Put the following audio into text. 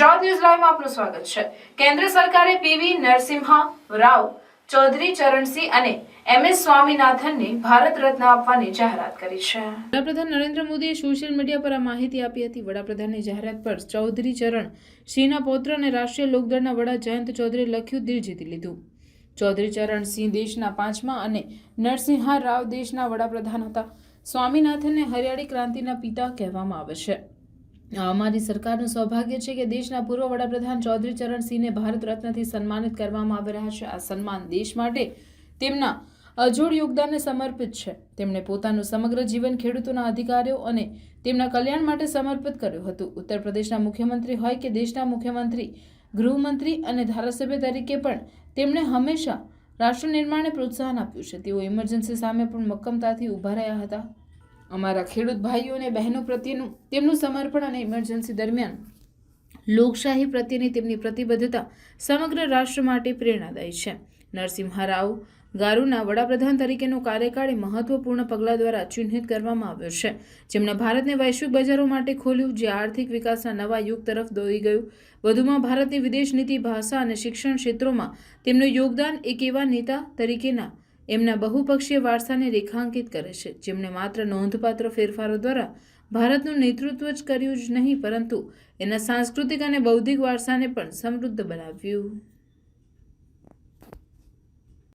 News લાઈવમાં આપનું સ્વાગત છે. કેન્દ્ર સરકારે પીવી નરસિમ્હા રાવ, ચૌધરી ચરણસિંહ અને એમ એસ સ્વામિનાથનને ભારત રત્ન આપવાની જાહેરાત કરી છે. વડાપ્રધાન નરેન્દ્ર મોદીએ સોશિયલ મીડિયા પર માહિતી આપી હતી. વડાપ્રધાનની જાહેરાત પર ચૌધરી ચરણ, સિંહના પૌત્ર અને રાષ્ટ્રીય લોકદળના વડા જયંત ચૌધરીએ લખ્યું, દિલ જીતી લીધું. ચૌધરી ચરણ, સિંહ દેશના પાંચમા અને નરસિંહા રાવ દેશના વડાપ્રધાન હતા. સ્વામિનાથનને હરિયાળી ક્રાંતિના પિતા કહેવામાં આવે છે. અમારી સરકારનું સૌભાગ્ય છે કે દેશના પૂર્વ વડાપ્રધાન ચૌધરી ચરણસિંહને ભારત રત્નથી સન્માનિત કરવામાં આવી રહ્યા છે. આ સન્માન દેશ માટે તેમના અજોડ યોગદાનને સમર્પિત છે. તેમણે પોતાનું સમગ્ર જીવન ખેડૂતોના અધિકારીઓ અને તેમના કલ્યાણ માટે સમર્પિત કર્યું હતું. ઉત્તર પ્રદેશના મુખ્યમંત્રી હોય કે દેશના મુખ્યમંત્રી, ગૃહમંત્રી અને ધારાસભ્ય તરીકે પણ તેમણે હંમેશા રાષ્ટ્ર નિર્માણને પ્રોત્સાહન આપ્યું છે. તેઓ ઇમરજન્સી સામે પણ મક્કમતાથી ઊભા રહ્યા હતા. અમારા ખેડૂત ભાઈઓ અને બહેનો પ્રત્યેનું તેમનું સમર્પણ અને ઇમરજન્સી દરમિયાન લોકશાહી પ્રત્યેની તેમની પ્રતિબદ્ધતા સમગ્ર રાષ્ટ્ર માટે પ્રેરણાદાયી છે. નરસિંહા રાવ ગારુના વડાપ્રધાન તરીકેનો કાર્યકાળ એ મહત્વપૂર્ણ પગલાં દ્વારા ચિહ્નિત કરવામાં આવ્યો છે. જેમણે ભારતને વૈશ્વિક બજારો માટે ખોલ્યું, જે આર્થિક વિકાસના નવા યુગ તરફ દોરી ગયું. વધુમાં ભારતની વિદેશ નીતિ, ભાષા અને શિક્ષણ ક્ષેત્રોમાં તેમનું યોગદાન એક એવા નેતા તરીકેના એમના બહુપક્ષીય વારસાને રેખાંકિત કરે છે, જેમણે માત્ર નોંધપાત્ર ફેરફારો દ્વારા ભારતનું નેતૃત્વ જ કર્યું જ નહીં, પરંતુ એના સાંસ્કૃતિક અને બૌદ્ધિક વારસાને પણ સમૃદ્ધ બનાવ્યું.